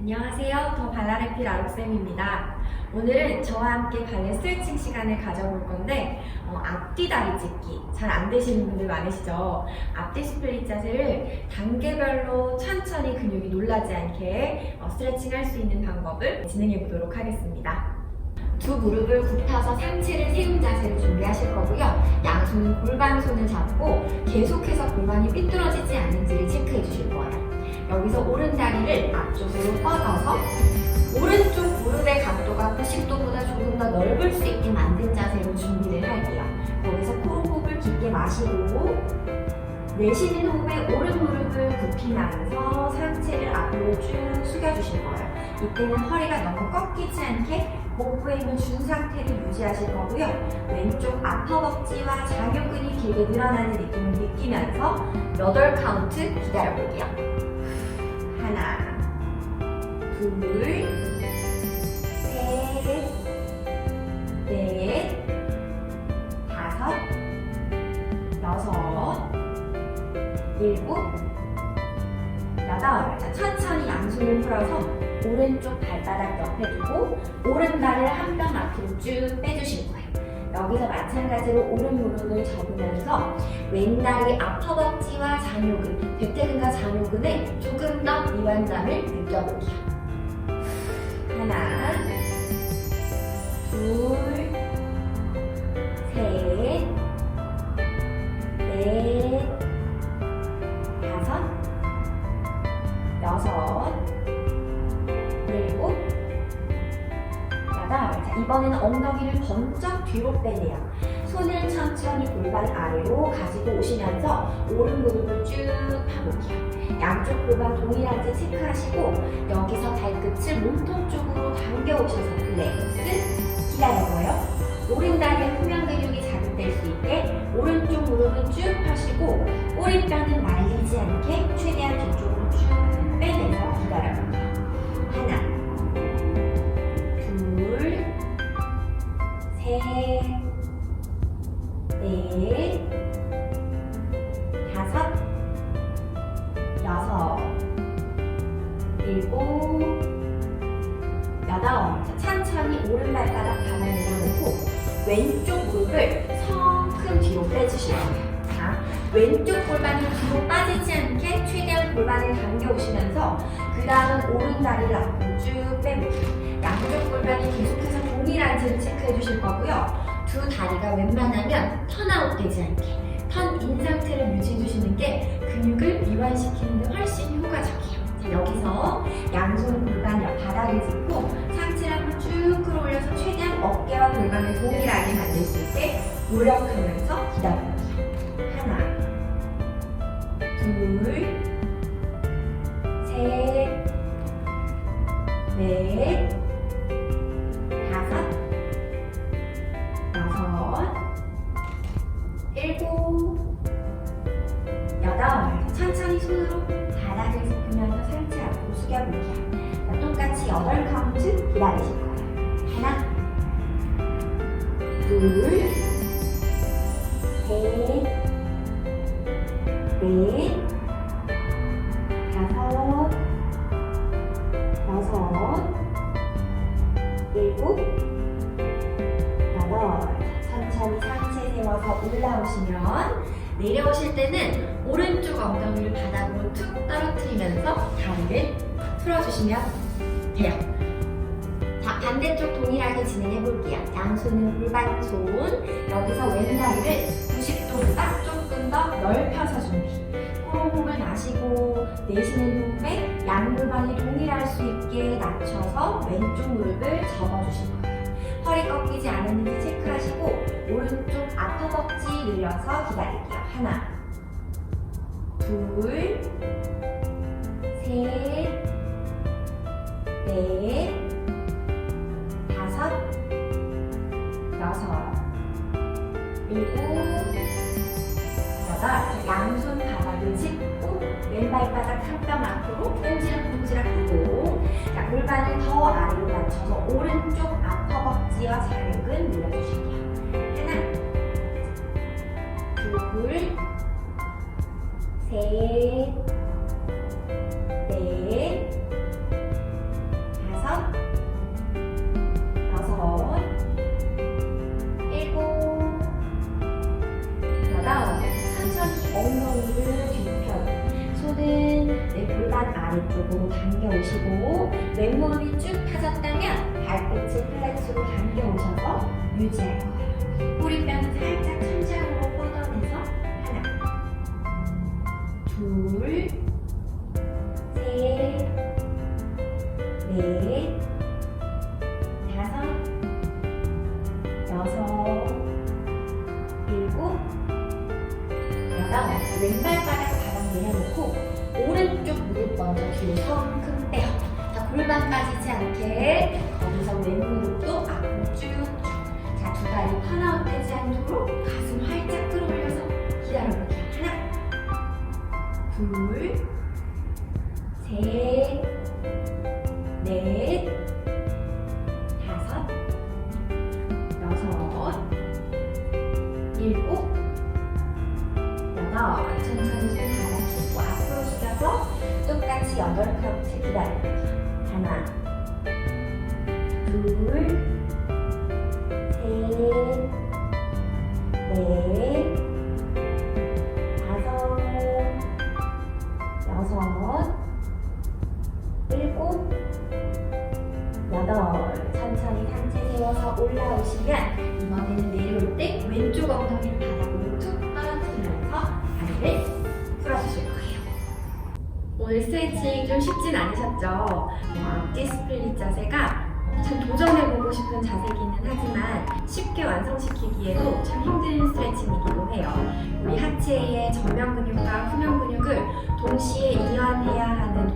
안녕하세요. 더 발라레필 아록쌤입니다. 오늘은 저와 함께 발레 스트레칭 시간을 가져볼 건데 어, 앞뒤 다리 찢기 잘 안 되시는 분들 많으시죠? 앞뒤 스플릿 자세를 단계별로 천천히 근육이 놀라지 않게 어, 스트레칭 할 수 있는 방법을 진행해 보도록 하겠습니다. 두 무릎을 굽혀서 상체를 세운 자세를 준비하실 거고요. 양손은 골반 손을 잡고 계속해서 골반이 삐뚤어지지 않는지를 체크해 주실 거예요. 여기서 오른 다리를 앞쪽으로 뻗어서 오른쪽 무릎의 각도가 90도보다 조금 더 넓을 수 있게 만든 자세로 준비를 할게요. 거기서 코로 호흡을 깊게 마시고 내쉬는 호흡에 오른 무릎을 굽히면서 상체를 앞으로 쭉 숙여주실 거예요. 이때는 허리가 너무 꺾이지 않게 복부에 힘을 준 상태를 유지하실 거고요. 왼쪽 아퍼벅지와 장요근이 길게 늘어나는 느낌을 느끼면서 8 카운트 기다려볼게요. 하나, 둘, 셋, 넷, 다섯, 여섯, 일곱, 여덟. 자, 천천히 양손을 풀어서 오른쪽 발바닥 옆에 두고 오른 발을 한 뼘 앞으로 쭉 빼주실 거예요. 여기서 마찬가지로 오른 무릎을 접으면서 왼다리 앞허벅지와 장요근, 백태근과 장요근에 조금 더 이완감을 느껴볼게요. 하나, 둘, 셋, 넷, 다섯, 여섯, 일곱, 여덟. 자, 이번에는 엉덩이를 번쩍 뒤로 빼내요. 손을 천천히 골반 아래로 가지고 오시면서 오른 무릎을 쭉 펴볼게요. 양쪽 골반 동일한지 체크하시고 여기서 발끝을 몸통 쪽으로 당겨 오셔서 플렉스 기다려봐요. 오른 다리의 후면 근육이 자극될 수 있게 오른쪽 무릎은 쭉 펴시고 꼬리뼈는 말리지 않게 최대한 뒤쪽으로 쭉 빼내서 기다려볼게요. 하나, 둘, 셋, 넷, 다섯, 여섯, 일곱, 여덟. 자, 천천히 오른발가락 바닥에 내려놓고 왼쪽 무릎을 성큼 뒤로 빼주실 거예요. 자, 왼쪽 골반이 뒤로 빠지지 않게 최대한 골반을 당겨 오시면서 그 다음은 오른 다리를 앞으로 쭉 빼볼게요. 양쪽 골반이 계속해서 동일한지를 체크해 주실 거고요. 두 다리가 웬만하면 턴아웃 되지 않게 턴인 상태를 유지해 주시는 게 근육을 이완시키는 데 훨씬 효과적이에요. 자, 여기서 양손 골반 옆 바닥을 짚고 상체를 한번 쭉 끌어올려서 최대한 어깨와 골반을 동일하게 만들 수 있게 노력하면서 기다려볼게요. 하나, 둘, 셋, 넷, 천천히 손으로 바닥을 짚으면서 상체 앞으로 숙여볼게요. 자, 똑같이 여덟 카운트 기다리실 거예요. 하나, 둘, 셋, 넷, 다섯, 여섯, 일곱, 여덟. 천천히 상체 세워서 올라오시면 내려오실 때는 오른쪽 엉덩이를 바닥으로 툭 떨어뜨리면서 다리를 풀어주시면 돼요. 자, 반대쪽 동일하게 진행해 볼게요. 양손은 골반 손, 여기서 왼다리를 90도보다 조금 더 넓혀서 준비. 호흡을 마시고 내쉬는 호흡에 양골반이 동일할 수 있게 낮춰서 왼쪽 무릎을 접어주실 거예요. 허리 꺾이지 않았는지 체크하시고 오른쪽 앞허벅지 늘려서 기다릴게요. 하나, 둘, 셋, 넷, 다섯, 여섯, 일곱, 여덟. 양손 바닥을 짚고 왼발바닥 한 뼘 앞으로 꼼지락꼼지락 하고 자, 골반을 더 아래로 낮춰서 오른쪽 앞허벅지와 자극은 늘려주실게요. 하나, 둘, 셋, 넷, 다섯, 여섯, 일곱, 여덟. 천천히 엉덩이를 뒤편, 손은 내 골반 아래쪽으로 당겨오시고 왼무릎이 쭉 펴졌다면 발끝을 플랫으로 당겨오셔서 유지할 거예요. 꼬리뼈는 살짝 둘, 셋, 넷, 다섯, 여섯, 일곱, 여덟. 왼발 바닥 바닥 내려놓고 오른쪽 무릎 먼저 뒤로 성큼 빼요. 자, 골반 빠지지 않게 거기서 왼 무릎도 앞 둘, 셋, 넷, 다섯, 여섯, 일곱, 여덟. 천천히 손 받아주고 앞으로 숙여서 똑같이 여덟 카운트 기다려볼게요. 하나, 둘, 셋, 넷, 여덟. 천천히 상체 세워서 올라오시면 이번에는 내려올 때 왼쪽 엉덩이를 바닥으로 툭 떨어뜨리면서 다리를 풀어주실 거예요. 오늘 스트레칭 좀 쉽진 않으셨죠? 어, 앞뒤 스플릿 자세가 참 도전해보고 싶은 자세기는 하지만 쉽게 완성시키기에도 참 힘든 스트레칭이기도 해요. 우리 하체의 정면 근육과 후면 근육을 동시에 이완해야 하는